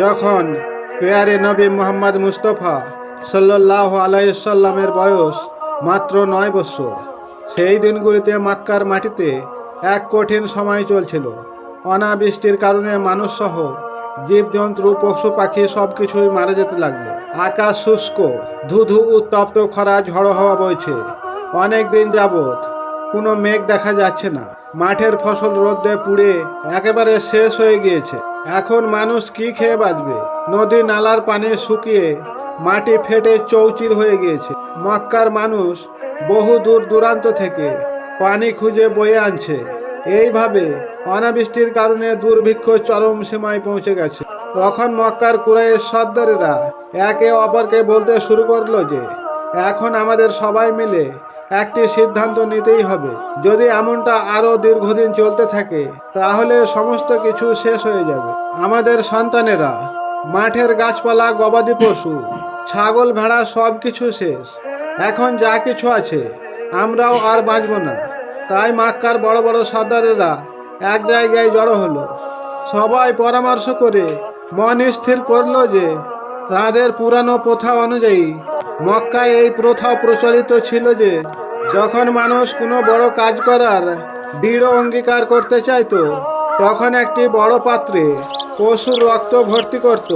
যখন পেয়ারে নবী মোহাম্মদ মুস্তফা সাল্লাহ আলাইসাল্লামের বয়স মাত্র নয় বছর, সেই দিনগুলিতে মাক্কার মাটিতে এক কঠিন সময় চলছিল। অনাবৃষ্টির কারণে মানুষ সহ জীবজন্তু, পশু পাখি সব কিছুই মারা যেতে লাগল। আকাশ শুষ্ক, ধুধু, উত্তপ্ত খরা, ঝড়ো হওয়া বইছে। অনেক দিন যাবৎ কোনো মেঘ দেখা যাচ্ছে না। মাঠের ফসল রোদে পুড়ে একেবারে শেষ হয়ে গিয়েছে। এখন মানুষ কি খেয়ে বাঁচবে? নদী নালার পানি শুকিয়ে মাটি ফেটে চৌচির হয়ে গিয়েছে। মক্কার মানুষ বহু দূর দূরান্ত থেকে পানি খুঁজে বয়ে আনছে। এইভাবে অনাবৃষ্টির কারণে দুর্ভিক্ষ চরম সীমায় পৌঁছে গেছে। তখন মক্কার কুরাইয়ের সর্দারেরা একে অপরকে বলতে শুরু করল যে, এখন আমাদের সবাই মিলে একটি সিদ্ধান্ত নিতেই হবে। যদি এমনটা আরও দীর্ঘদিন চলতে থাকে, তাহলে সমস্ত কিছু শেষ হয়ে যাবে। আমাদের সন্তানেরা, মাঠের গাছপালা, গবাদি পশু, ছাগল, ভেড়া সব কিছু শেষ। এখন যা কিছু আছে, আমরাও আর বাঁচব না। তাই মাক্কার বড় বড় সর্দারেরা এক জায়গায় জড়ো হলো। সবাই পরামর্শ করে মন স্থির করল যে, তাদের পুরানো প্রথা অনুযায়ী মক্কায় এই প্রথা প্রচলিত ছিল যে, যখন মানুষ কোনো বড় কাজ করার দৃঢ় অঙ্গীকার করতে চাইতো, তখন একটি বড় পাত্রে পশুর রক্ত ভর্তি করত।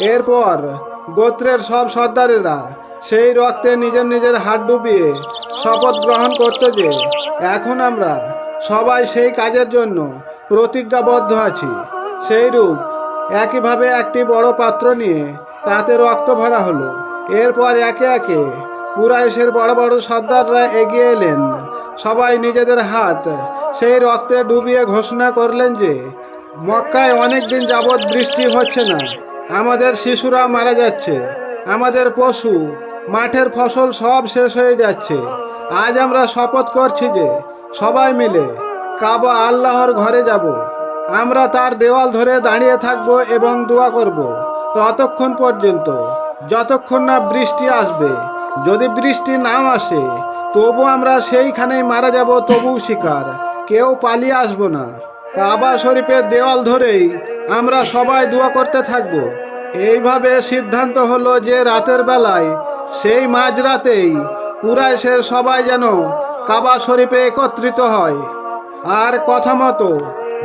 এরপর গোত্রের সব সর্দারেরা সেই রক্তে নিজের নিজের হাত ডুবিয়ে শপথ গ্রহণ করত যে, এখন আমরা সবাই সেই কাজের জন্য প্রতিজ্ঞাবদ্ধ আছি। সেই রূপ একইভাবে একটি বড় পাত্র নিয়ে তাতে রক্ত ভরা হলো। এরপর একে একে কুরাইশের বড় বড় সর্দাররা এগিয়ে এলেন। সবাই নিজেদের হাত সেই রক্তে ডুবিয়ে ঘোষণা করলেন যে, মক্কায় অনেক দিন যাবৎ বৃষ্টি হচ্ছে না। আমাদের শিশুরা মারা যাচ্ছে। আমাদের পশু, মাঠের ফসল সব শেষ হয়ে যাচ্ছে। আজ আমরা শপথ করছি যে, সবাই মিলে কাবা আল্লাহর ঘরে যাব। আমরা তার দেওয়াল ধরে দাঁড়িয়ে থাকব এবং দোয়া করব। ততক্ষণ পর্যন্ত যতক্ষণ না বৃষ্টি আসবে। যদি বৃষ্টি নাও আসে, তবু আমরা সেইখানেই মারা যাব তবু শিকার। কেউ পালিয়ে আসব না। কাবা শরীফের দেওয়াল ধরেই আমরা সবাই দোয়া করতে থাকব। এইভাবে সিদ্ধান্ত হলো যে রাতের বেলায় সেই মাঝরাতেই কুরাইশের সবাই যেন কাবা শরীফে একত্রিত হয়। আর কথা মতো,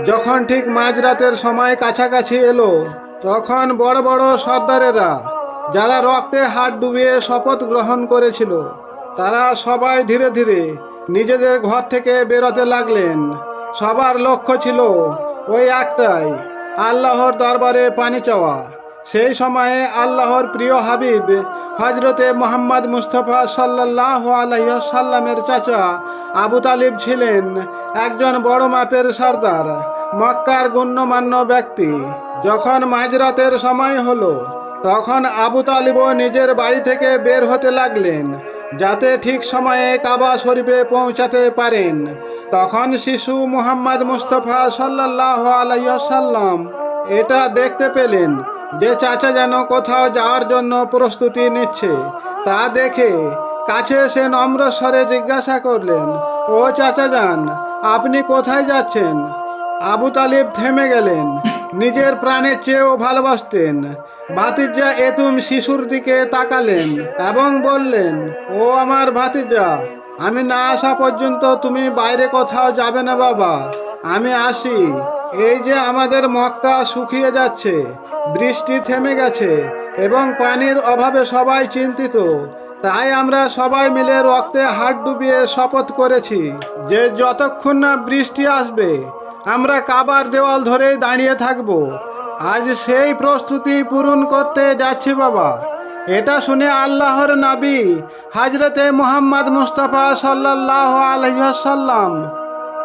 যখন ঠিক মাঝরাতের সময় কাছাকাছি এলো, তখন বড় বড় সর্দারেরা যারা রক্তে হাত ডুবিয়ে শপথ গ্রহণ করেছিল, তারা সবাই ধীরে ধীরে নিজেদের ঘর থেকে বেরোতে লাগলেন। সবার লক্ষ্য ছিল ওই একটাই, আল্লাহর দরবারে পানি চাওয়া। সেই সময়ে আল্লাহর প্রিয় হাবিব হজরতে মোহাম্মদ মুস্তফা সাল্লাহ আলহ্লামের চাচা আবু তালিব ছিলেন একজন বড় মাপের সর্দার, মক্কার গণ্যমান্য ব্যক্তি। যখন মাঝরাতের সময় হলো তখন আবু তালিবও নিজের বাড়ি থেকে বের হতে লাগলেন, যাতে ঠিক সময়ে কাবা শরীফে পৌঁছাতে পারেন। তখন শিশু মুহাম্মদ মুস্তফা সাল্লাহ আলাইসাল্লাম এটা দেখতে পেলেন যে চাচা যেন কোথাও যাওয়ার জন্য প্রস্তুতি নিচ্ছে। তা দেখে কাছে এসে নম্র স্বরে জিজ্ঞাসা করলেন, ও চাচা যান, আপনি কোথায় যাচ্ছেন? আবু তালিব থেমে গেলেন। নিজের প্রাণের চেয়েও ভালোবাসতেন। ভাতিজা এতুম শিশুর দিকে তাকালেন এবং বললেন, ও আমার ভাতিজা, আমি না আসা পর্যন্ত তুমি বাইরে কোথাও যাবে না বাবা। আমি আসি। এই যে আমাদের মক্কা শুকিয়ে যাচ্ছে, বৃষ্টি থেমে গেছে এবং পানির অভাবে সবাই চিন্তিত, তাই আমরা সবাই মিলে রক্তে হাত ডুবিয়ে শপথ করেছি যে যতক্ষণ না বৃষ্টি আসবে আমরা কাবার দেওয়াল ধরেই দাঁড়িয়ে থাকব। আজ সেই প্রস্তুতি পূরণ করতে যাচ্ছি বাবা। এটা শুনে আল্লাহর নাবি হাজরতে মোহাম্মদ মুস্তাফা সাল্লাহ আলহাসাল্লাম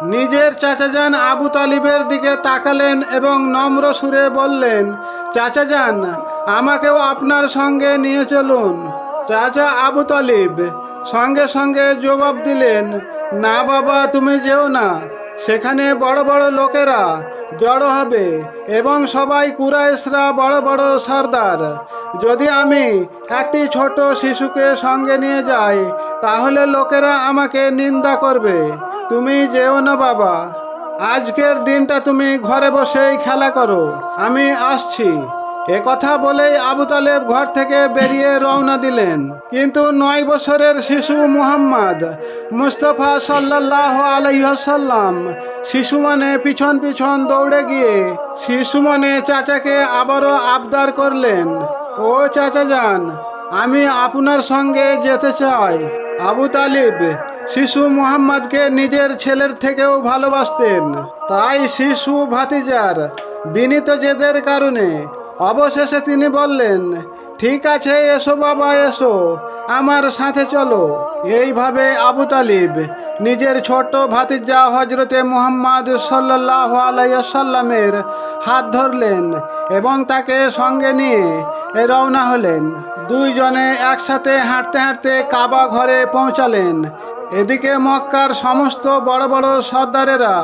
নিজের চাচাজান আবু তালিবের দিকে তাকালেন এবং নম্র সুরে বললেন, চাচাজান, আমাকেও আপনার সঙ্গে নিয়ে চলুন। চাচা আবু তালিব সঙ্গে সঙ্গে জবাব দিলেন, না বাবা, তুমি যেও না। সেখানে বড় বড় লোকেরা জড়ো হবে এবং সবাই কুরাইশরা বড় বড় সর্দার। যদি আমি একটি ছোট শিশুকে সঙ্গে নিয়ে যাই, তাহলে লোকেরা আমাকে নিন্দা করবে। তুমি যেও না বাবা। আজকের দিনটা তুমি ঘরে বসেই খেলা করো। আমি আসছি। কথা বলেই আবু তালেব ঘর থেকে বেরিয়ে রওনা দিলেন। কিন্তু নয় বছরের শিশু মুহাম্মদ মুস্তফা সাল্লাহ আলাইসাল্লাম শিশু মানে পিছন পিছন দৌড়ে গিয়ে শিশু মানে চাচাকে আবারও আবদার করলেন। ও চাচা যান আমি আপনার সঙ্গে যেতে চাই। আবু তালিব শিশু মুহাম্মদকে নিজের ছেলের থেকেও ভালোবাসতেন। তাই শিশু ভাতিজার বিনীত জেদের কারণে অবশেষে তিনি বললেন, ঠিক আছে, এসো বাবা, এসো। আমার সাথে চলো। এইভাবে আবু তালিব নিজের ছোট ভাতিজা হজরতে মুহাম্মদ সাল্লাহ আলাইসাল্লামের হাত ধরলেন এবং তাকে সঙ্গে নিয়ে রওনা হলেন। দুইজনে একসাথে হাঁটতে হাঁটতে কাবা ঘরে পৌঁছালেন। এদিকে মক্কার সমস্ত বড় বড় সর্দারেরা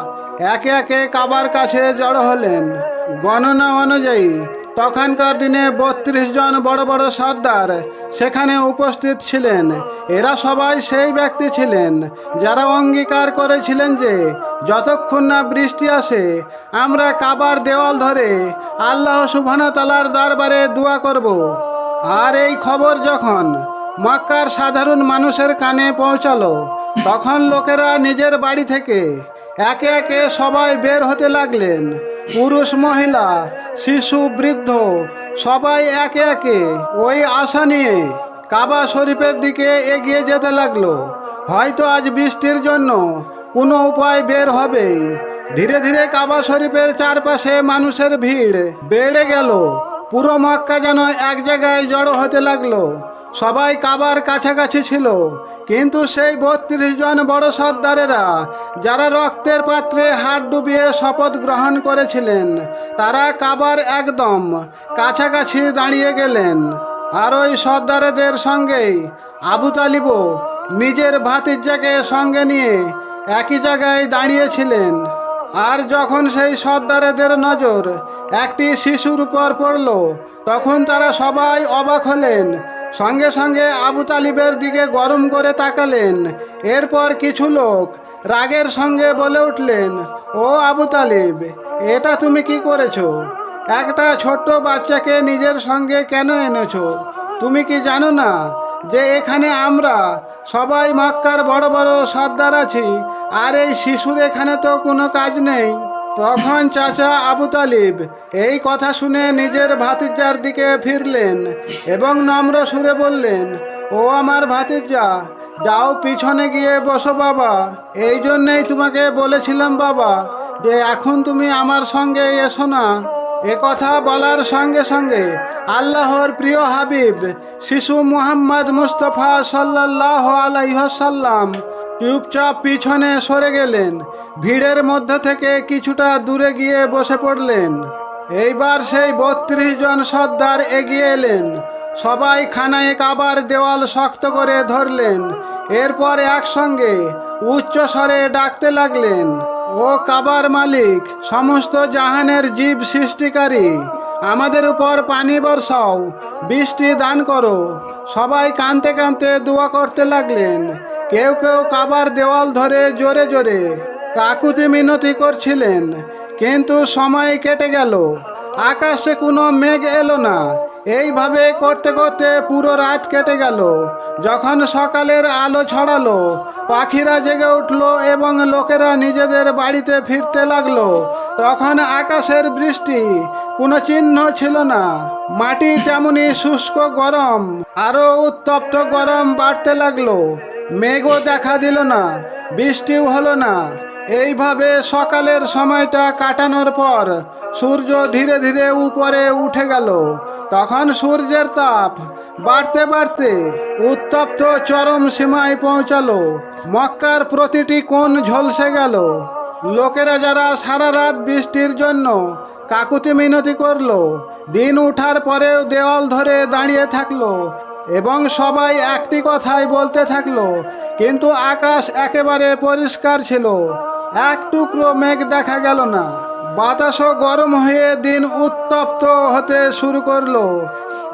একে একে কাবার কাছে জড়ো হলেন। গণনা অনুযায়ী তখনকার দিনে বত্রিশ জন বড় বড় সর্দার সেখানে উপস্থিত ছিলেন। এরা সবাই সেই ব্যক্তি ছিলেন যারা অঙ্গীকার করেছিলেন যে, যতক্ষণ না বৃষ্টি আসে, আমরা কাবার দেওয়াল ধরে আল্লাহ সুবহানাতালার দরবারে দোয়া করব। আর এই খবর যখন মক্কার সাধারণ মানুষের কানে পৌঁছালো, তখন লোকেরা নিজের বাড়ি থেকে একে একে সবাই বের হতে লাগলেন। পুরুষ, মহিলা, শিশু, বৃদ্ধ, সবাই একে একে ওই আশা নিয়ে কাবা শরীফের দিকে এগিয়ে যেতে লাগল। হয়তো আজ বৃষ্টির জন্য কোনো উপায় বের হবে। ধীরে ধীরে কাবা শরীফের চারপাশে মানুষের ভিড় বেড়ে গেল। পুরো মক্কা যেন এক জায়গায় জড়ো হতে লাগল। সবাই কাবার কাছাকাছি ছিল, কিন্তু সেই বত্রিশ জন বড় সর্দারেরা, যারা রক্তের পাত্রে হাত ডুবিয়ে শপথ গ্রহণ করেছিলেন, তারা কাবার একদম কাছাকাছি দাঁড়িয়ে গেলেন। আর ওই সর্দারেদের সঙ্গেই আবু তালিবও নিজের ভাতিজাকে সঙ্গে নিয়ে একই জায়গায় দাঁড়িয়েছিলেন। আর যখন সেই সর্দারেদের নজর একটি শিশুর উপর পড়ল, তখন তারা সবাই অবাক হলেন সঙ্গে সঙ্গে আবু তালিবের দিকে গরম করে তাকালেন। এরপর কিছু লোক রাগের সঙ্গে বলে উঠলেন, ও আবু তালিব, এটা তুমি কি করেছ? একটা ছোট্ট বাচ্চাকে নিজের সঙ্গে কেন এনেছো? তুমি কি জানো না যে এখানে আমরা সবাই মক্কার বড় বড় সর্দার আছি, আর এই শিশুর এখানে তো কোনো কাজ নেই? তখন চাচা আবু তালিব এই কথা শুনে নিজের ভাতিজার দিকে ফিরলেন এবং নম্র সুরে বললেন, ও আমার ভাতিজা, যাও পিছনে গিয়ে বসো বাবা। এই জন্যেই তোমাকে বলেছিলাম বাবা যে এখন তুমি আমার সঙ্গে এসো না। এ কথা বলার সঙ্গে সঙ্গে আল্লাহর প্রিয় হাবিব, শিশু মুহাম্মদ মুস্তফা সাল্লাহ আলাইসাল্লাম চুপচাপ পিছনে সরে গেলেন। ভিড়ের মধ্যে থেকে কিছুটা দূরে গিয়ে বসে পড়লেন। এইবার সেই বত্রিশ জন সর্দার এগিয়ে এলেন। সবাই খানায় কাবার দেওয়াল শক্ত করে ধরলেন। এরপর একসঙ্গে উচ্চ স্বরে ডাকতে লাগলেন, ও কাবার মালিক, সমস্ত জাহানের জীব সৃষ্টিকারী, আমাদের উপর পানি বর্ষাও, বৃষ্টি দান করো। সবাই কানতে কানতে দোয়া করতে লাগলেন। কেউ কেউ কাবার দেওয়াল ধরে জোরে জোরে। কাকুতি মিনতি করছিলেন, কিন্তু সময় কেটে গেল। আকাশে কোনো মেঘ এলো না। এইভাবে করতে করতে পুরো রাত কেটে গেল। যখন সকালের আলো ছড়ালো, পাখিরা জেগে উঠল এবং লোকেরা নিজেদের বাড়িতে ফিরতে লাগল। তখন আকাশের বৃষ্টি, কোনো চিহ্ন ছিল না। মাটি তেমনি শুষ্ক গরম, আরও উত্তপ্ত গরম বাড়তে লাগল। মেঘও দেখা দিল না, বৃষ্টিও হলো না। এইভাবে সকালের সময়টা কাটানোর পর সূর্য ধীরে ধীরে উপরে উঠে গেল। তখন সূর্যের তাপ বাড়তে বাড়তে উত্তপ্ত চরম সীমায় পৌঁছালো। মক্কার প্রতিটি কোণ ঝলসে গেল। লোকেরা যারা সারা রাত বৃষ্টির জন্য কাকুতি মিনতি করল, দিন উঠার পরেও দেওয়াল ধরে দাঁড়িয়ে থাকল এবং সবাই একটি কথাই বলতে থাকল, কিন্তু আকাশ একেবারে পরিষ্কার ছিল। এক টুকরো মেঘ দেখা গেল না। বাতাসও গরম হয়ে দিন উত্তপ্ত হতে শুরু করল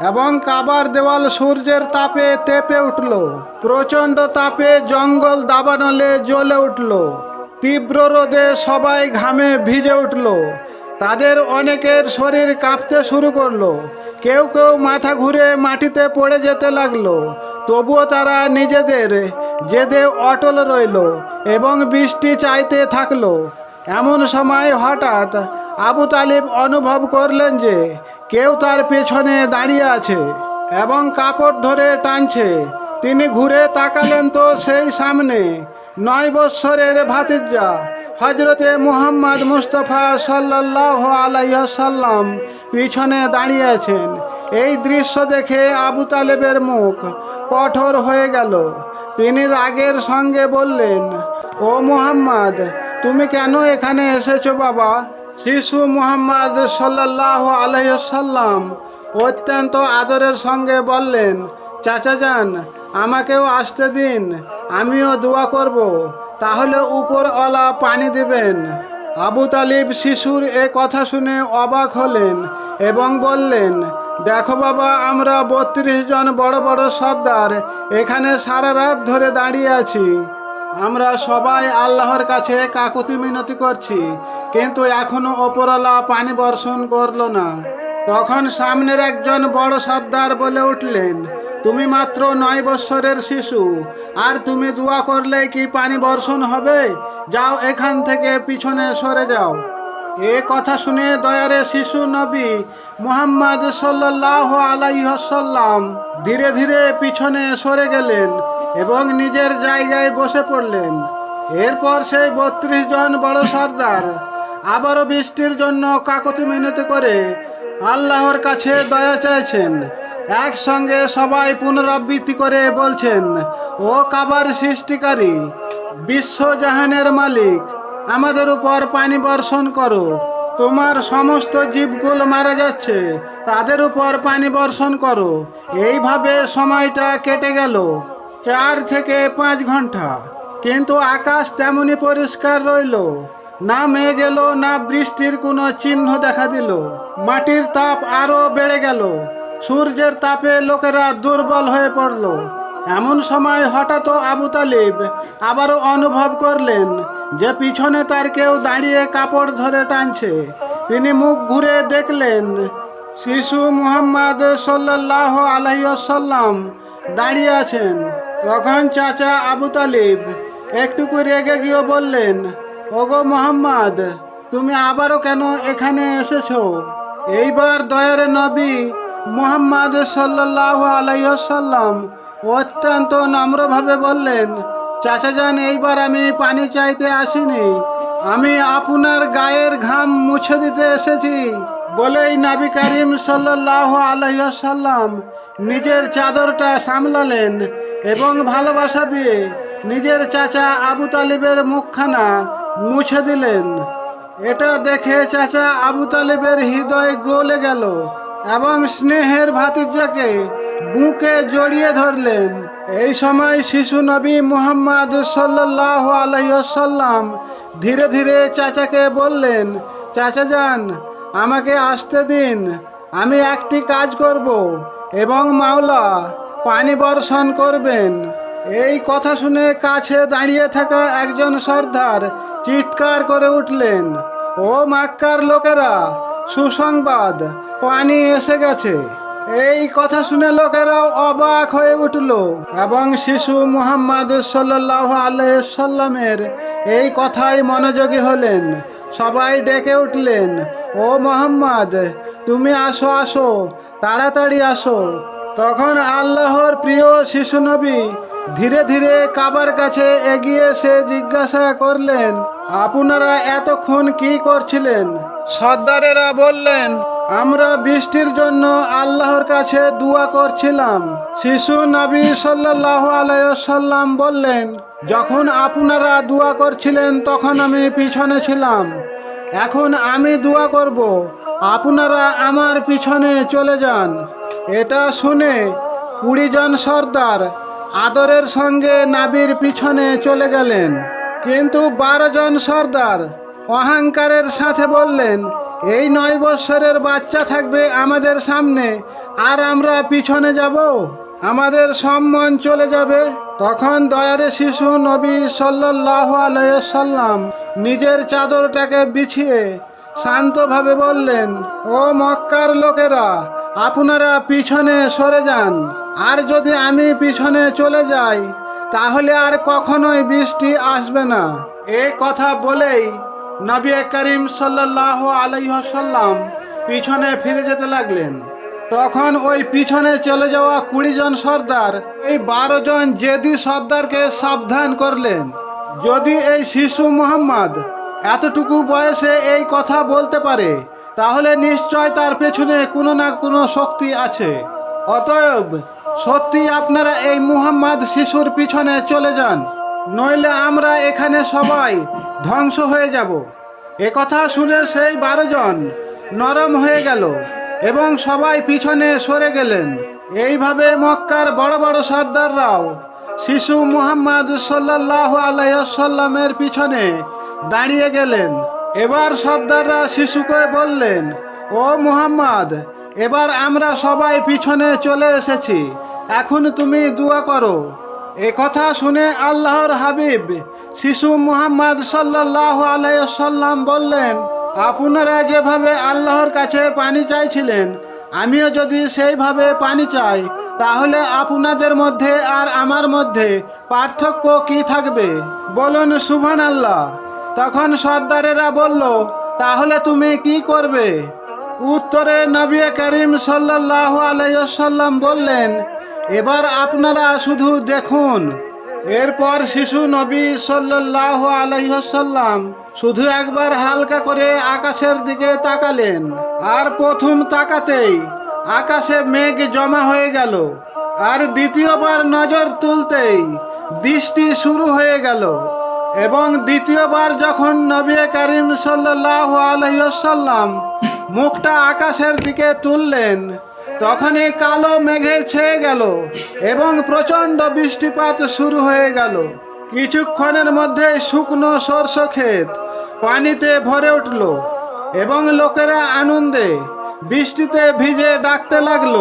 এবং কাবার দেওয়াল সূর্যের তাপে তেপে উঠল। প্রচণ্ড তাপে জঙ্গল দাবানলে জ্বলে উঠল। তীব্র রোদে সবাই ঘামে ভিজে উঠল। তাদের অনেকের শরীর কাঁপতে শুরু করল। কেউ কেউ মাথা ঘুরে মাটিতে পড়ে যেতে লাগল। তবুও তারা নিজেদের জেদে অটল রইল এবং বৃষ্টি চাইতে থাকল। এমন সময় হঠাৎ আবু তালিব অনুভব করলেন যে কেউ তার পেছনে দাঁড়িয়ে আছে এবং কাপড় ধরে টানছে। তিনি ঘুরে তাকালেন তো সেই সামনে নয় বৎসরের ভাতিজা হজরতে মুহাম্মদ মুস্তফা সাল্লাহ আলাইসাল্লাম পিছনে দাঁড়িয়ে আছেন। এই দৃশ্য দেখে আবু তালেবের মুখ কঠোর হয়ে গেল। তিনি রাগের সঙ্গে বললেন, ও মুহাম্মদ, তুমি কেন এখানে এসেছ বাবা? শিশু মুহাম্মদ সাল্লাহ আলাইসাল্লাম অত্যন্ত আদরের সঙ্গে বললেন, চাচা যান, আমাকেও আসতে দিন, আমিও দোয়া করব। তাহলে উপরওয়ালা পানি দিবেন। আবু তালিব শিশুর এ কথা শুনে অবাক হলেন এবং বললেন, দেখো বাবা, আমরা বত্রিশ জন বড় বড় সর্দার এখানে সারা রাত ধরে দাঁড়িয়ে আছি। আমরা সবাই আল্লাহর কাছে কাকুতি মিনতি করছি, কিন্তু এখনও ওপরওয়ালা পানি বর্ষণ করল না। তখন সামনের একজন বড় সর্দার বলে উঠলেন, তুমি মাত্র নয় বৎসরের শিশু, আর তুমি দোয়া করলে কি পানি বর্ষণ হবে? যাও এখান থেকে পিছনে সরে যাও। এ কথা শুনে দয়ারে শিশু নবী মুহাম্মদ সাল্লাহ আলাইসাল্লাম ধীরে ধীরে পিছনে সরে গেলেন এবং নিজের জায়গায় বসে পড়লেন। এরপর সেই বত্রিশ জন বড় সর্দার আবারও বৃষ্টির জন্য কাকতি মিনতি করে আল্লাহর কাছে দয়া চাইছেন। একসঙ্গে সবাই পুনরাবৃত্তি করে বলছেন, ও কাবার সৃষ্টিকারী বিশ্বজাহানের মালিক, আমাদের উপর পানি বর্ষণ করো। তোমার সমস্ত জীবগুলো মারা যাচ্ছে, তাদের উপর পানি বর্ষণ করো। এইভাবে সময়টা কেটে গেল, চার থেকে পাঁচ ঘণ্টা। কিন্তু আকাশ তেমনই পরিষ্কার রইল। না মেয়ে গেল না বৃষ্টির কোনো চিহ্ন দেখা দিল। মাটির তাপ আরও বেড়ে গেল। সূর্যের তাপে লোকেরা দুর্বল হয়ে পড়ল। এমন সময় হঠাৎ আবু তালিব আবারও অনুভব করলেন যে পিছনে তার কেউ দাঁড়িয়ে কাপড় ধরে টানছে। তিনি মুখ ঘুরে দেখলেন, শিশু মুহাম্মদ সাল্লাহ আলহিসাল্লাম দাঁড়িয়ে আছেন। তখন চাচা আবু তালিব একটুকু রেগে গিয়ে বললেন ওগো মোহাম্মদ, তুমি আবারও কেন এখানে এসেছ? এইবার দয়ারে নবী মুহাম্মদ সাল্লাহ আলাইসাল্লাম অত্যন্ত নম্রভাবে বললেন চাচা যান এইবার আমি পানি চাইতে আসিনি। আমি আপনার গায়ের ঘাম মুছে দিতে এসেছি। বলেই নাবি করিম সাল্লাহ আলাইসাল্লাম নিজের চাদরটা সামলালেন এবং ভালোবাসা দিয়ে নিজের চাচা আবু তালিবের মুখখানা মুছে দিলেন। এটা দেখে চাচা আবু তালিবের হৃদয় গলে গেল এবং স্নেহের ভাতিজাকে বুকে জড়িয়ে ধরলেন। এই সময় শিশু নবী মুহাম্মদ সাল্লাহ আলহ্লাম ধীরে ধীরে চাচাকে বললেন, চাচা যান, আমাকে আসতে দিন, আমি একটি কাজ করব এবং মাওলা পানি বর্ষণ করবেন। এই কথা শুনে কাছে দাঁড়িয়ে থাকা একজন সর্দার চিৎকার করে উঠলেন, ও মাক্কার লোকেরা, সুসংবাদ, পানি এসে গেছে। এই কথা শুনে লোকেরাও অবাক হয়ে উঠল এবং শিশু মুহাম্মদ সাল্লাহ আলাইসাল্লামের এই কথাই মনোযোগী হলেন। সবাই ডেকে উঠলেন, ও মোহাম্মদ, তুমি আসো আসো, তাড়াতাড়ি আসো। তখন আল্লাহর প্রিয় শিশু নবী ধীরে ধীরে কাবার কাছে এগিয়ে সে জিজ্ঞাসা করলেন আপনারা এতক্ষণ কি করছিলেন? সর্দারেরা বললেন আমরা বৃষ্টির জন্য আল্লাহর কাছে দোয়া করছিলাম। শিশু নবী সাল্লাহ আলাইসাল্লাম বললেন যখন আপনারা দোয়া করছিলেন তখন আমি পিছনে ছিলাম। এখন আমি দোয়া করব আপনারা আমার পিছনে চলে যান। এটা শুনে কুড়ি জন সর্দার আদরের সঙ্গে নাবির পিছনে চলে গেলেন। কিন্তু বারো জন সর্দার অহংকারের সাথে বললেন, এই নয় বৎসরের বাচ্চা থাকবে আমাদের সামনে, আর আমরা পিছনে যাব। আমাদের সম্মান চলে যাবে। তখন দয়ারে শিশু নবী সাল্লাহ আলাইসাল্লাম নিজের চাদরটাকে বিছিয়ে শান্তভাবে বললেন, ও মক্কার লোকেরা আপনারা পিছনে সরে যান। আর যদি আমি পিছনে চলে যাই, তাহলে আর কখনোই বৃষ্টি আসবে না। এ কথা বলেই নবী করিম সাল্লাহ আলাইসাল্লাম পিছনে ফিরে যেতে লাগলেন। তখন ওই পিছনে চলে যাওয়া কুড়ি জন সর্দার, এই বারো জন জেদি সর্দারকে সাবধান করলেন। যদি এই শিশু মোহাম্মদ এতটুকু বয়সে এই কথা বলতে পারে তাহলে নিশ্চয় তার পেছনে কোনো না কোনো শক্তি আছে। অতএব সত্যি আপনারা এই মুহাম্মদ শিশুর পিছনে চলে যান, নইলে আমরা এখানে সবাই ধ্বংস হয়ে যাব। কথা শুনে সেই বারো জন নরম হয়ে গেল এবং সবাই পিছনে সরে গেলেন। এইভাবে মক্কার বড় বড় সর্দাররাও শিশু মুহাম্মদ সাল্লাহ আলাইসাল্লামের পিছনে দাঁড়িয়ে গেলেন। এবার সর্দাররা শিশুকে বললেন, ও মুহাম্মদ, এবার আমরা সবাই পিছনে চলে এসেছি। এখন তুমি দোয়া করো। এ কথা শুনে আল্লাহর হাবিব শিশু মুহাম্মদ সাল্লাহ আলাইসাল্লাম বললেন, আপনারা যেভাবে আল্লাহর কাছে পানি চাইছিলেন, আমিও যদি সেইভাবে পানি চাই, তাহলে আপনাদের মধ্যে আর আমার মধ্যে পার্থক্য কি থাকবে? বলুন সুভান আল্লাহ তখন সর্দারেরা বলল, তাহলে তুমি কি করবে? উত্তরে নবী করিম সাল্লাহ আলাইসাল্লাম বললেন, এবার আপনারা শুধু দেখুন। এরপর শিশু নবী সাল্লাহ আলাইসাল্লাম শুধু একবার হালকা করে আকাশের দিকে তাকালেন। আর প্রথম তাকাতেই আকাশে মেঘ জমা হয়ে গেল। আর দ্বিতীয়বার নজর তুলতেই বৃষ্টি শুরু হয়ে গেল। এবং দ্বিতীয়বার যখন নবী করিম সাল্লাহ আলহ্লাম মুখটা আকাশের দিকে তুললেন, তখনই কালো মেঘে ছেয়ে গেল এবং প্রচণ্ড বৃষ্টিপাত শুরু হয়ে গেল। কিছুক্ষণের মধ্যে শুকনো সরষ ক্ষেত পানিতে ভরে উঠল এবং লোকেরা আনন্দে বৃষ্টিতে ভিজে ডাকতে লাগল,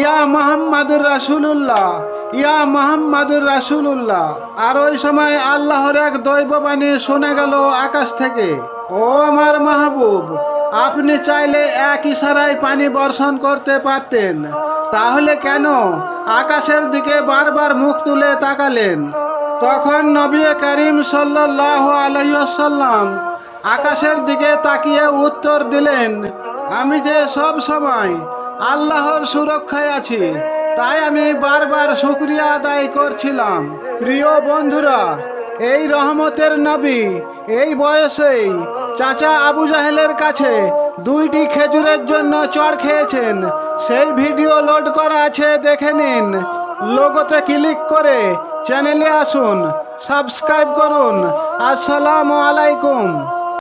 ইয়া মোহাম্মদুর রাসুলুল্লাহ, ইয়া মোহাম্মদুর রাসুলুল্লাহ। আর ওই সময় আল্লাহর এক দৈববাণী শোনা গেল আকাশ থেকে, ও আমার মাহবুব, আপনি চাইলে এক ইশারায় পানি বর্ষণ করতে পারতেন, তাহলে কেন আকাশের দিকে বারবার মুখ তুলে তাকালেন? তখন নবী করিম সাল্লাহ আলহ্লাম আকাশের দিকে তাকিয়ে উত্তর দিলেন আমি যে সব সময় আল্লাহর সুরক্ষায় আছি, তাই আমি বারবার শুক্রিয়া আদায় করছিলাম। প্রিয় বন্ধুরা, এই রহমতের নবী এই বয়সেই চাচা আবু জাহেলের কাছে দুইটি খেজুরের জন্য চড় খেয়েছেন। সেই ভিডিও লোড করা আছে, দেখে নিন। লোগোতে ক্লিক করে চ্যানেলে আসুন, সাবস্ক্রাইব করুন। আসসালামু আলাইকুম।